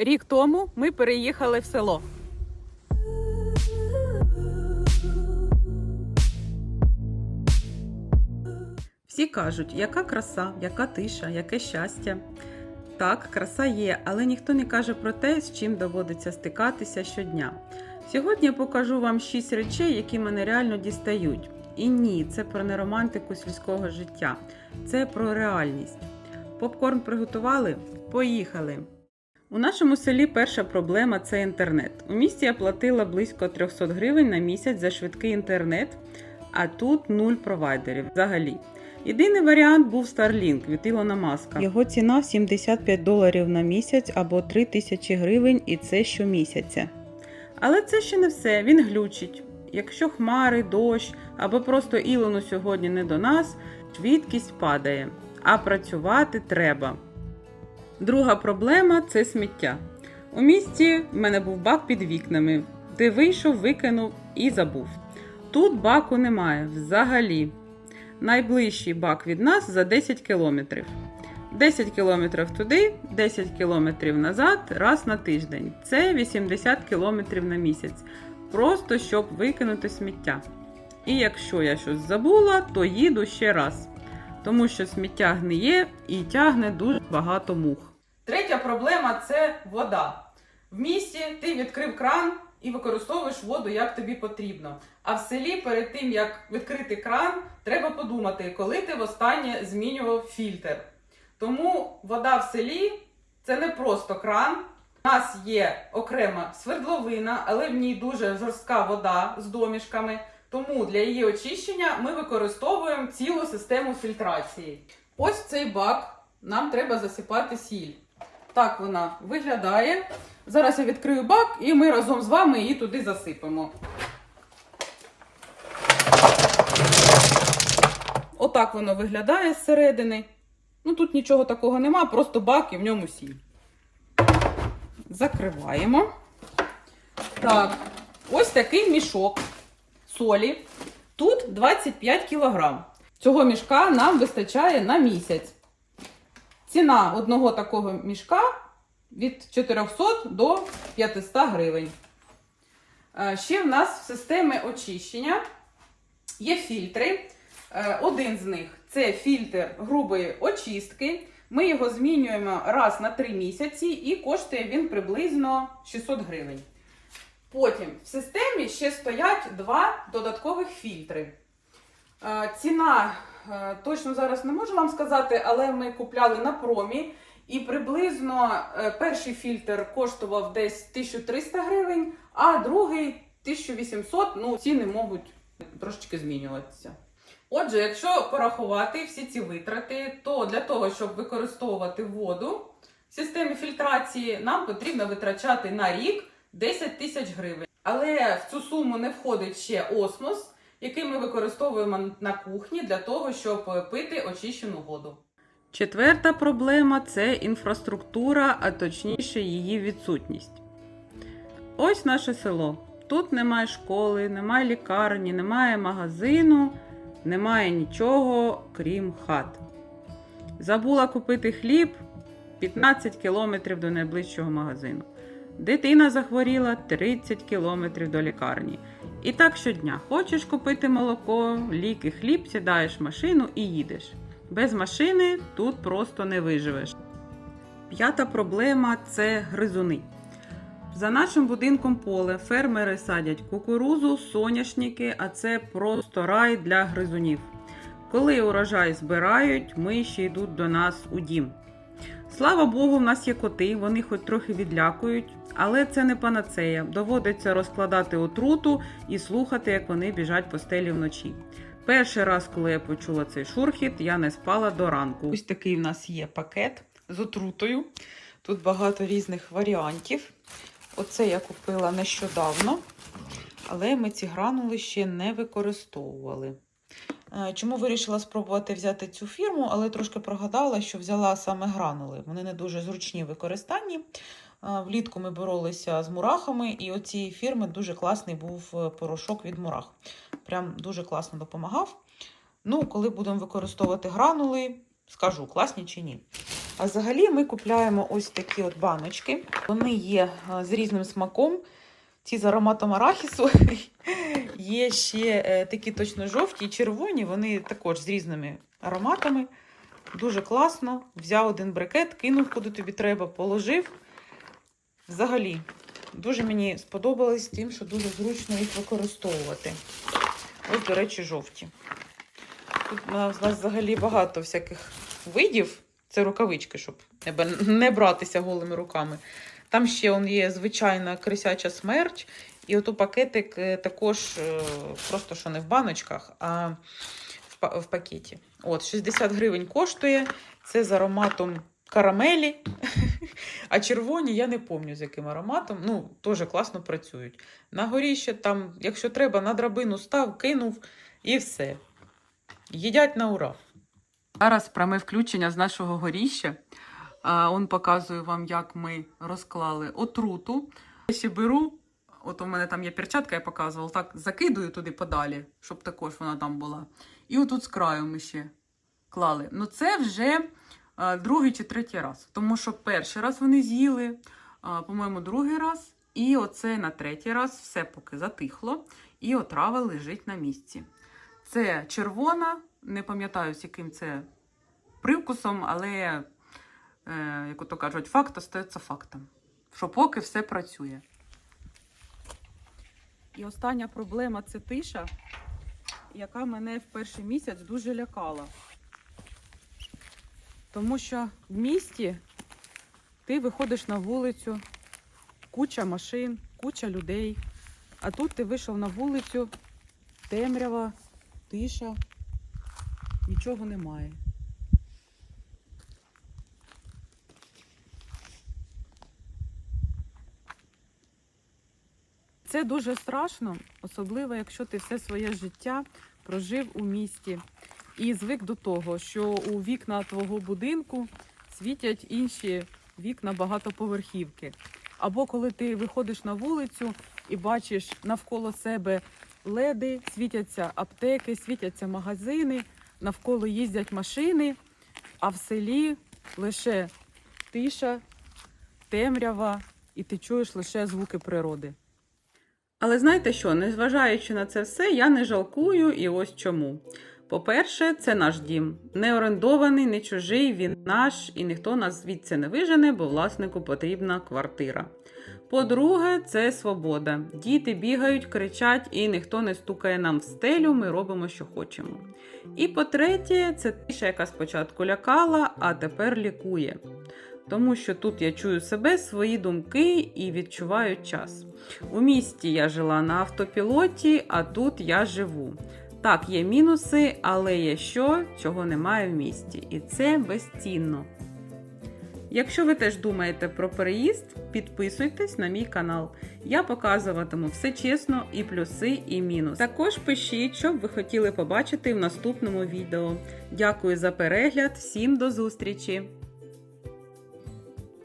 Рік тому ми переїхали в село. Всі кажуть, яка краса, яка тиша, яке щастя. Так, краса є, але ніхто не каже про те, з чим доводиться стикатися щодня. Сьогодні я покажу вам 6 речей, які мене реально дістають. І ні, це про не романтику сільського життя, це про реальність. Попкорн приготували? Поїхали! У нашому селі перша проблема це інтернет. У місті я платила близько 300 гривень на місяць за швидкий інтернет, а тут нуль провайдерів взагалі. Єдиний варіант був Starlink від Ілона Маска. Його ціна 75 доларів на місяць або 3 тисячі гривень, і це щомісяця. Але це ще не все, він глючить. Якщо хмари, дощ або просто Ілону сьогодні не до нас, швидкість падає, а працювати треба. Друга проблема це сміття. У місті в мене був бак під вікнами, де вийшов, викинув і забув. Тут баку немає взагалі. Найближчий бак від нас за 10 кілометрів. 10 кілометрів туди, 10 кілометрів назад, раз на тиждень. Це 80 кілометрів на місяць. Просто щоб викинути сміття. І якщо я щось забула, то їду ще раз. Тому що сміття гниє і тягне дуже багато мух. Третя проблема це вода. В місті ти відкрив кран і використовуєш воду як тобі потрібно. А в селі перед тим як відкрити кран, треба подумати, коли ти востаннє змінював фільтр. Тому вода в селі це не просто кран. У нас є окрема свердловина, але в ній дуже жорстка вода з домішками. Тому для її очищення ми використовуємо цілу систему фільтрації. Ось цей бак нам треба засипати сіль. Так вона виглядає. Зараз я відкрию бак і ми разом з вами її туди засипемо. Отак воно виглядає зсередини. Ну тут нічого такого нема, просто бак і в ньому сіль. Закриваємо. Так, ось такий мішок солі. Тут 25 кг. Цього мішка нам вистачає на місяць. Ціна одного такого мішка від 400 до 500 гривень. Е, Ще в нас в системі очищення є фільтри. Е, Один з них це фільтр грубої очистки. Ми його змінюємо раз на 3 місяці і коштує він приблизно 600 гривень. Потім в системі ще стоять два додаткових фільтри. Е, Ціна точно зараз не можу вам сказати, але ми купляли на промі. І приблизно е, перший фільтр коштував десь 1300 гривень, а другий 1800. Ну, ціни можуть трошечки змінюватися. Отже, якщо порахувати всі ці витрати, то для того, щоб використовувати воду в системі фільтрації, нам потрібно витрачати на рік 10 тисяч гривень. Але в цю суму не входить ще осмос, який ми використовуємо на кухні для того, щоб пити очищену воду. Четверта проблема це інфраструктура, а точніше її відсутність. Ось наше село. Тут немає школи, немає лікарні, немає магазину, немає нічого, крім хат. Забула купити хліб 15 кілометрів до найближчого магазину. Дитина захворіла 30 кілометрів до лікарні. І так щодня. Хочеш купити молоко, ліки, хліб, сідаєш в машину і їдеш. Без машини тут просто не виживеш. П'ята проблема це гризуни. За нашим будинком поле фермери садять кукурузу, соняшники, а це просто рай для гризунів. Коли урожай збирають, миші йдуть до нас у дім. Слава Богу, в нас є коти, вони хоч трохи відлякують, але це не панацея. Доводиться розкладати отруту і слухати, як вони біжать по стелі вночі. Перший раз, коли я почула цей шурхіт, я не спала до ранку. Ось такий в нас є пакет з отрутою. Тут багато різних варіантів. Оце я купила нещодавно, але ми ці гранули ще не використовували. Е, Чому вирішила спробувати взяти цю фірму, але трошки прогадала, що взяла саме гранули. Вони не дуже зручні в використанні. Е, Влітку ми боролися з мурахами, і оцієї фірми дуже класний був е, порошок від мурах. Прям дуже класно допомагав. Ну, коли будемо використовувати гранули, скажу, класні чи ні. А взагалі ми купляємо ось такі от баночки. Вони є з різним смаком. Ці з ароматом арахісу. Є ще е, такі точно жовті і червоні, вони також з різними ароматами. Дуже класно. Взяв один брикет, кинув куди тобі треба, положив. Взагалі, дуже мені сподобалось тим, що дуже зручно їх використовувати. Ось, до речі, жовті. Тут у нас взагалі багато всяких видів. Це рукавички, щоб не братися голими руками. Там ще є звичайна крисяча смерч. І ото пакетик е, також е, просто що не в баночках, а в, пакеті. От, 60 гривень коштує. Це з ароматом карамелі. А червоні я не пам'ятаю, з яким ароматом. Ну, теж класно працюють. На горі ще там, якщо треба, на драбину став, кинув і все. Їдять на ура. Зараз пряме включення з нашого горіща. Он показує вам, як ми розклали отруту. Я ще беру, от у мене там є перчатка, я показувала, так закидую туди подалі, щоб також вона там була. І отут з краю ми ще клали. Ну це вже а, другий чи третій раз. Тому що перший раз вони з'їли, а, по-моєму, другий раз. І оце на третій раз все поки затихло, і отрава лежить на місці. Це червона, не пам'ятаю, з яким це привкусом, але, е, як ото кажуть, факт остається фактом. Що поки все працює. І остання проблема це тиша, яка мене в перший місяць дуже лякала. Тому що в місті ти виходиш на вулицю, куча машин, куча людей. А тут ти вийшов на вулицю, темрява, тиша, нічого немає. Це дуже страшно, особливо якщо ти все своє життя прожив у місті і звик до того, що у вікна твого будинку світять інші вікна багатоповерхівки. Або коли ти виходиш на вулицю і бачиш навколо себе леди, світяться аптеки, світяться магазини, навколо їздять машини, а в селі лише тиша, темрява, і ти чуєш лише звуки природи. Але знаєте що, незважаючи на це все, я не жалкую і ось чому. По-перше, це наш дім. Не орендований, не чужий, він наш, і ніхто нас звідси не вижене, бо власнику потрібна квартира. По-друге, це свобода. Діти бігають, кричать, і ніхто не стукає нам в стелю, ми робимо, що хочемо. І по-третє, це тиша, яка спочатку лякала, а тепер лікує. Тому що тут я чую себе, свої думки і відчуваю час. У місті я жила на автопілоті, а тут я живу. Так, є мінуси, але є що, чого немає в місті. І це безцінно. Якщо ви теж думаєте про переїзд, підписуйтесь на мій канал. Я показуватиму все чесно, і плюси, і мінуси. Також пишіть, що б ви хотіли побачити в наступному відео. Дякую за перегляд, всім до зустрічі!